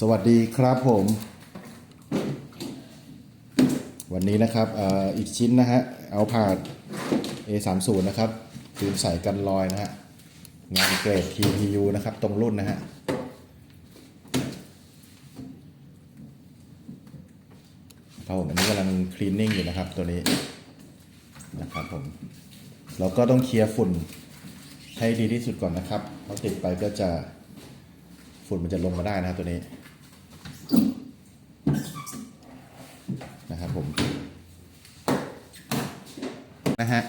สวัสดีครับผม วันนี้นะครับออีกชิ้นนะฮะเอาผ่าด A30 นะครับฟิล์มใส่กันรอยนะฮะงานเกรด TPU นะครับ ตรงรุ่นนะฮะครับผมอันนี้กำลังคลีนนิ่งอยู่นะครับตัวนี้นะครับผมเราก็ต้องเคลียร์ฝุ่นให้ดีที่สุดก่อนนะครับเพราะติดไปก็จะ ฝุ่นมันจะลงมาได้นะครับตัวนี้นะครับผมนะฮะ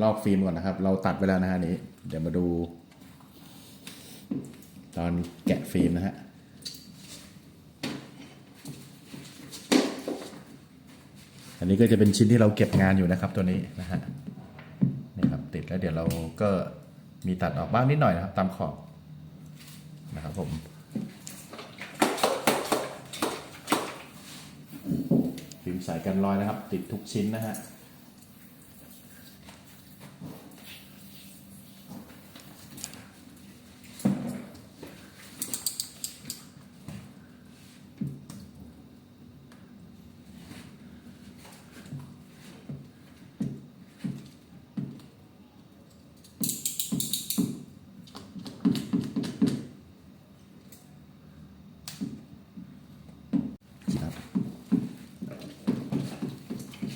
ลอกฟิล์มก่อนนะครับ เราตัดไปแล้วนะฮะนี้ เดี๋ยวมาดู ตอนแกะฟิล์มนะฮะอันนี้ก็จะเป็นชิ้นที่เราเก็บงานอยู่นะครับตัวนี้นะฮะนี่ครับติดแล้วเดี๋ยวเราก็ มีตัดออกบ้างนิดหน่อยนะครับ ตามขอบนะครับผมฟิล์มใสกันรอยนะครับ ติดทุกชิ้นนะฮะ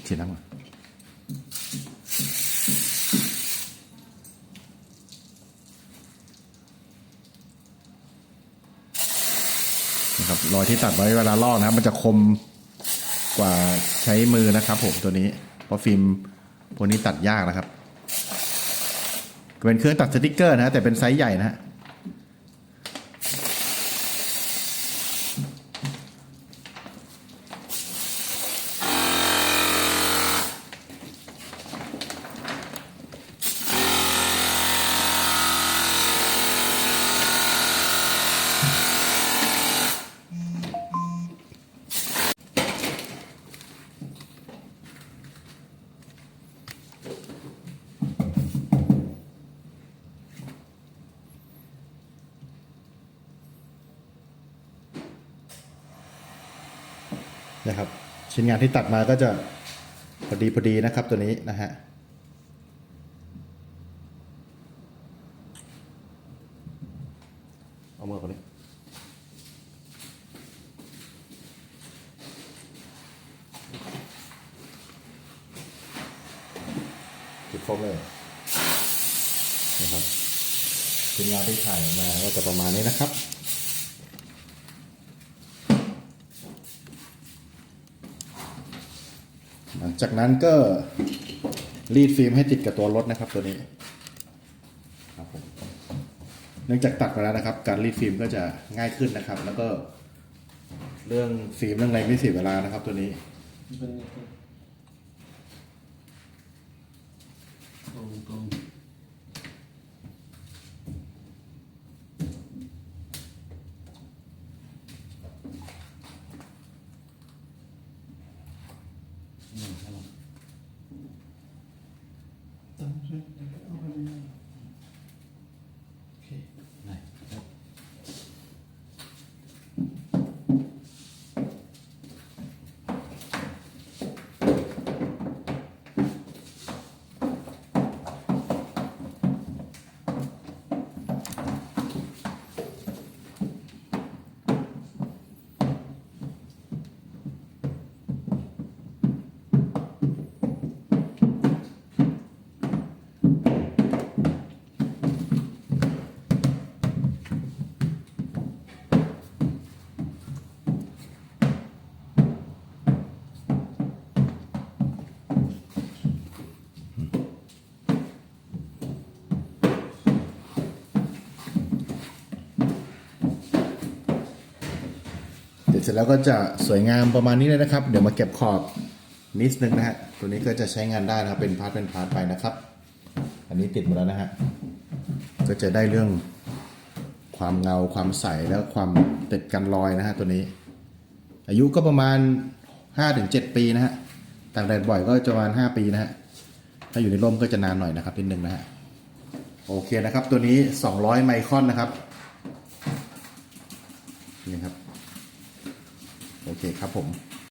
ฉีดน้ำก่อนนะครับรอยที่ตัดไว้เวลาลอกนะครับ มันจะคมกว่าใช้มือนะครับ ผมตัวนี้ เพราะฟิล์มพวกนี้ตัดยากนะครับเป็นเครื่องตัดสติกเกอร์นะฮะแต่เป็นไซส์ใหญ่นะฮะ นะครับชิ้นงานที่ตัดมาก็จะพอดีพอดีนะครับตัวนี้นะฮะเอามือก่อนเลยจุดโฟมเลยนะครับชิ้นงานที่ถ่ายมาก็จะประมาณนี้นะครับ ลังจากนั้นก็รีดฟิล์มให้ติดกับตัวรถนะครับตัวนี้ครับผมเนื่องจากตัดมาแล้วนะครับ การรีดฟิล์มก็จะง่ายขึ้นนะครับ แล้วก็เรื่องฟิล์มเรื่องอะไรไม่เสียเวลานะครับ ตัวนี้ตรงตรง ต้อ เสร็จแล้วก็จะสวยงามประมาณนี้เลยนะครับ เดี๋ยวมาเก็บขอบนิดนึงนะฮะ ตัวนี้ก็จะใช้งานได้นะครับ เป็นพาร์ทเป็นพาร์ทไปนะครับ อันนี้ติดหมดแล้วนะฮะ ก็จะได้เรื่องความเงาความใสแล้วความติดกันรอยนะฮะตัวนี้ อายุก็ประมาณ 5-7 ปีนะฮะต่างแดดบ่อยก็จะประมาณ 5 ปีนะฮะ ถ้าอยู่ในร่มก็จะนานหน่อยนะครับนิดนึงนะฮะ โอเคนะครับ ตัวนี้ 200 ไมครอนนะครับ นี่ครับ ครับผม